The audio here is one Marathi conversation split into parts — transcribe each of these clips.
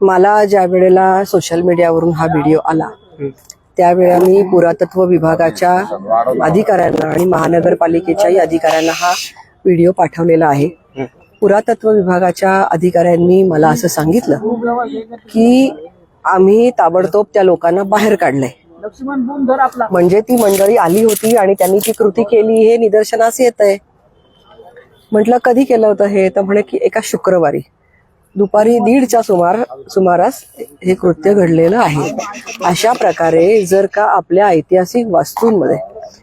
मला ज्या वेळेला सोशल मीडियावरून हा व्हिडिओ आला त्यावेळेला मी पुरातत्व विभागाच्या अधिकाऱ्यांना आणि महानगरपालिकेच्याही अधिकाऱ्यांना हा व्हिडिओ पाठवलेला आहे. पुरातत्व विभागाच्या अधिकाऱ्यांनी मला असं सांगितलं की आम्ही ताबडतोब त्या लोकांना बाहेर काढलंय. म्हणजे ती मंडळी आली होती आणि त्यांनी ती कृती केली हे निदर्शनास येत आहे म्हटलं कधी केलं होतं हे? तर म्हणे की एका शुक्रवारी. दुपारी दीडच्या सुमार सुमारास हे कृत्य घडलेलं आहे. अशा प्रकारे जर का आपल्या ऐतिहासिक वास्तूंमध्ये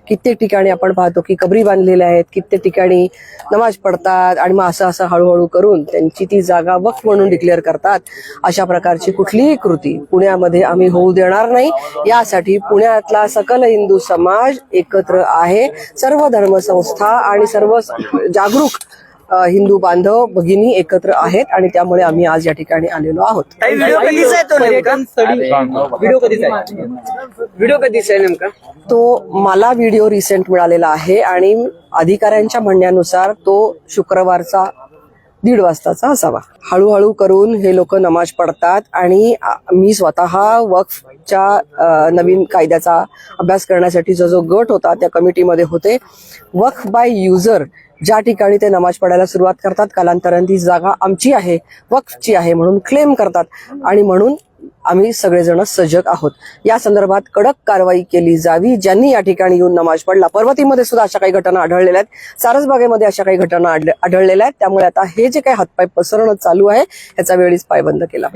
कित्येक ठिकाणी आपण पाहतो की कबरी बांधलेल्या आहेत कित्येक ठिकाणी नमाज पडतात आणि मग असं असं हळूहळू करून त्यांची ती जागा वक्फ म्हणून डिक्लेअर करतात अशा प्रकारची कुठलीही कृती पुण्यामध्ये आम्ही होऊ देणार नाही. यासाठी पुण्यातला सकल हिंदू समाज एकत्र आहे. सर्व धर्मसंस्था आणि सर्व जागरूक हिंदू बांधव भगिनी एकत्र आहेत आणि त्यामुळे आम्ही आज या ठिकाणी आलेलो आहोत. व्हिडिओ कधीचा आहे नेमका? तो मला व्हिडिओ रिसेंट मिळालेला आहे आणि अधिकाऱ्यांच्या म्हणण्यानुसार तो शुक्रवारचा दीड वाजताचा असावा. हळूहळू करून हे लोक नमाज पडतात आणि मी स्वतः वक्फच्या नवीन कायद्याचा अभ्यास करण्यासाठी जो जो गट होता त्या कमिटीमध्ये होते. वक्फ बाय युजर ज्या ठिकाणी ते नमाज पडायला सुरुवात करतात कालांतराने ती जागा आमची आहे वक्फची आहे म्हणून क्लेम करतात. आणि म्हणून आम्ही सगळेजण सजग आहोत. या संदर्भात कडक कारवाई केली जावी ज्यांनी या ठिकाणी येऊन नमाज पडला. पर्वतीमध्ये सुद्धा अशा काही घटना आढळलेल्या आहेत. सारसबागेमध्ये अशा काही घटना आढळलेल्या आहेत. त्यामुळे आता हे जे काही हातपाय पसरणं चालू आहे याचा वेळीच पायबंद केला.